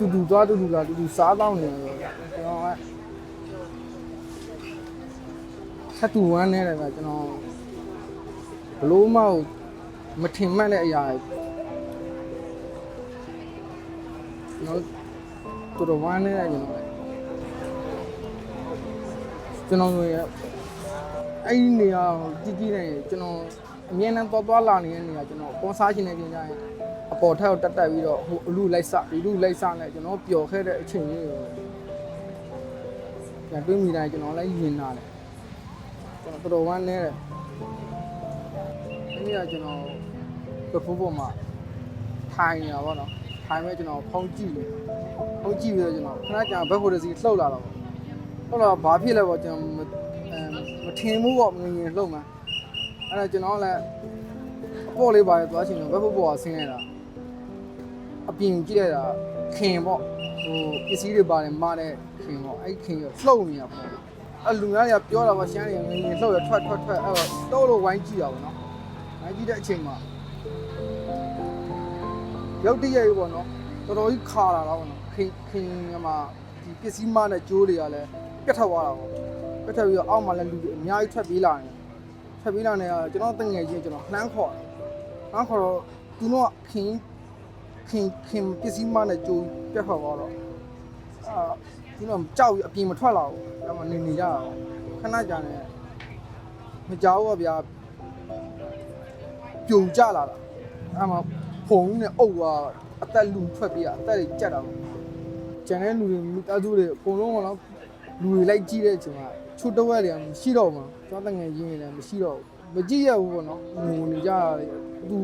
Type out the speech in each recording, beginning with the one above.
တူတူသွားတူတူလာတူတူစားတော့နေတယ်ကျွန်တော်ကဆက်တူဝမ်းနေတယ်ကကျွန်တော်ဘလို့မဟုတ်မထင်မှတ်တဲ့အရာကျွန်တော်တော်တော်ဝမ်းနေတယ်ကျွန်တော်ကျွန်တော်ရဲ့အဲ့ဒီနေရာကိုကြည့်ကြည့်နေကျွန်တော်အမြဲတမ်းသွားသွားလာနေတဲ့နေရာကျွန်တော်ပေါ်စားရှင်နေကြရင် အပေါ်ထက်ကိုတက်တက်ပြီးတော့ဟိုအလူလိုက်စဒီလူလိုက်စနဲ့ကျွန်တော်ပျော်ခဲ့တဲ့အချိန်လေးကိုပြန်တွေးမိတိုင်းကျွန်တော်လည်းယဉ်လာတယ်ကျွန်တော်တော်တော်ဝမ်းနေတယ်အဲ့ဒီကကျွန်တော်ပဖိုးပေါ်မှာထိုင်နေတာပေါ့နော်ထိုင်မဲ့ကျွန်တော်ဖုံးကြည့်တယ်ဖုံးကြည့်ပြီးတော့ကျွန်တော်ခဏကြာဘက်ဟိုတစီလှုပ်လာတော့ဟုတ်လားဘာဖြစ်လဲပေါ့ကျွန်တော်မအဲမထင်ဘူးပေါ့ငငယ်လှုပ်မှာအဲ့ဒါကျွန်တော်လည်းအပေါ့လေးပါရသွားချင်တော့ဘက်ဟိုပေါ်ကဆင်းနေတာ အပြင်ကြည့်ရတာခင်ပေါ့ဟိုပစ္စည်းတွေပါတယ်မတဲ့ခင်ပေါ့အဲ့ခင်ရလှုပ်နေတာပေါ့အလူများတွေကပြောတာပေါ့ရှမ်းတွေငငယ်လှုပ်ရထွက်ထွက်ထွက်အဲ့တော့တော့လို့ဝိုင်းကြည့်တာပေါ့နော်ဝိုင်းကြည့်တဲ့အချိန်မှာရုတ်တရက်ကြီးပေါ့နော်တော်တော်ကြီးခါလာတာပေါ့နော်ခင်ခင်ကမှဒီပစ္စည်းမနဲ့ကြိုးတွေကလည်းပြတ်ထွက်သွားတာပေါ့ပြတ်ထွက်ပြီးတော့အောက်မှာလည်းလူတွေအများကြီးထွက်ပြေးလာတယ်ထွက်ပြေးလာနေတော့ကျွန်တော်တငယ်ချင်းကျွန်တော်နှမ်းခေါ်နှမ်းခေါ်တော့သူတို့ကခင် ခင်ခင်ပစ္စည်းမနဲ့ကြိုးပြတ်ထွက်သွားတော့အာသူတို့ကြောက်ပြီးအပြင်မထွက်လာဘူးအဲ့မှာနေနေကြတာခဏကြာနေမကြောက်ဘူးဗျာပြုံကြလာတာအဲ့မှာဖုံနဲ့အုပ်သွားအသက်လူထွက်ပြေးတာအသက်တွေကြက်တာပေါ့ကျန်တဲ့လူတွေမိသားစုတွေအကုန်လုံးကတော့လူတွေလိုက်ကြည့်တဲ့အချိန်မှာချို့တဝက်တွေကမရှိတော့ဘူးကျွန်တော်တငယ်ချင်းတွေလည်းမရှိတော့ဘူး မကြည့်ရဘူးပေါ့နော်ငိုနေကြတာလေသူ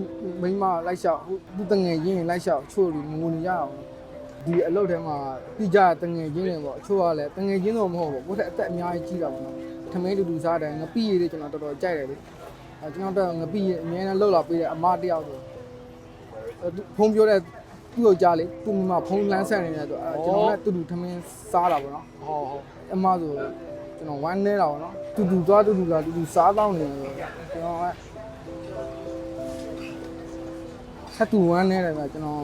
မိန်းမလိုက်လျှောက်ဟိုသူတငယ်ချင်းတွေလိုက်လျှောက်ချို့လူငိုနေကြတာပေါ့ဒီအလုပ်ထဲမှာပြကြတငယ်ချင်းတွေပေါ့ချို့ကလည်းတငယ်ချင်းတော့မဟုတ်ဘူးကိုယ့်ထက်အသက်အများကြီးကြီးတာပေါ့နော်ထမင်းတူတူစားတယ်ငပိရည်တွေကျွန်တော်တော်တော်ကြိုက်တယ်လေအဲကျွန်တော်တော့ငပိရည်အများနဲ့လှုပ်လာပေးတဲ့အမတယောက်ဆိုအဲသူဖုန်းပြောတဲ့သူ့ကိုကြားလေသူ့မိမဖုန်းလမ်းဆက်နေတယ်ဆိုအဲကျွန်တော်လည်းတူတူထမင်းစားတာပေါ့နော်ဟောဟောအမဆို ကျွန်တော်ဝမ်းနေတာပေါ့နော်တူတူသွားတူတူလာတူတူစားတော့နေတယ်ကျွန်တော်ကဆက်တူဝမ်းနေတယ်ကကျွန်တော်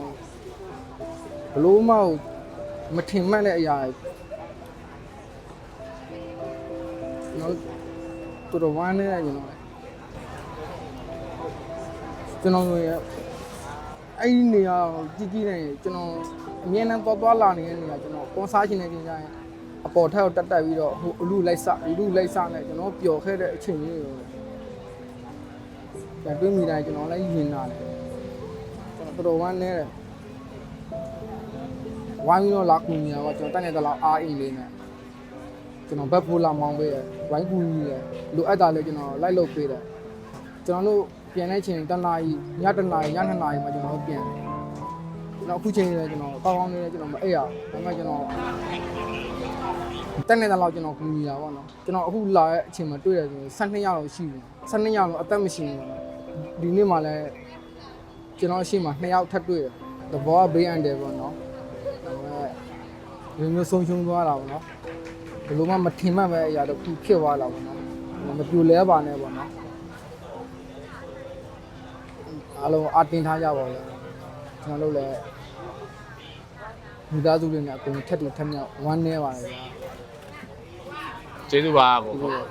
ဘလို့မဟုတ်မထင်မှတ်တဲ့အရာကျွန်တော်တော်တော်ဝမ်းနေတယ်ကျွန်တော်လည်းကျွန်တော်ရဲ့အဲ့ဒီနေရာကိုကြည့်ကြည့်နေကျွန်တော်အမြဲတမ်းသွားသွားလာနေတဲ့နေရာကျွန်တော်ကွန်ဆာရှင်နေကြရင် အပေါ်ထက်ကိုတက်တက်ပြီးတော့ဟိုအလူလိုက်စဒီလူလိုက်စနဲ့ကျွန်တော်ပျော်ခဲ့တဲ့အချိန်လေးကိုပြန်တွေးမိတိုင်းကျွန်တော်လည်းယဉ်လာတယ်ကျွန်တော်တော်တော်ဝမ်းနေတယ်ဝိုင်းပြီးတော့လာကူညီတာကကျွန်တော်တက်နေတဲ့လောက်အားအိမ်လေးနဲ့ကျွန်တော်ဘက်ဖိုးလာမောင်းပေးတယ်ဝိုင်းကူညီတယ်လိုအပ်တာလည်းကျွန်တော်လိုက်လုပ်ပေးတယ်ကျွန်တော်တို့ပြန်တဲ့ချိန်တနာရီညတနာရီညနှစ်နာရီမှာကျွန်တော်တို့ပြန်တယ်ကျွန်တော်အခုချိန်လေးကျွန်တော်ကောင်းကောင်းလေးကျွန်တော်မအိပ်ရဘူးဒါပေမဲ့ကျွန်တော် တက်နေတဲ့လောက်ကျွန်တော်ကူညီတာပေါ့နော်ကျွန်တော်အခုလာတဲ့အချိန်မှာတွေ့ရဆို12ရက်လောက်ရှိပြီ12ရက်လောက်အသက်မရှိဘူးပေါ့ဒီနေ့မှလည်းကျွန်တော်အရှိမ2ယောက်ထပ်တွေ့တယ်သဘောကဘေးအန်တယ်ပေါ့နော်ဒါပေမဲ့မျိုးဆုံးရှုံးသွားတာပေါ့နော်ဘယ်လိုမှမထင်မှတ်ပဲအရာတစ်ခုဖြစ်သွားတာပေါ့နော်မပြိုလဲပါနဲ့ပေါ့နော်အားလုံးအတင်းထားကြပါဦးကျွန်တော်တို့လည်းမိသားစုတွေနဲ့အကုန်ထက်တူထက်မြောက်ဝမ်းနေပါတယ်ဗျာ ကျေးဇူးပါကိုဟုတ်ကဲ့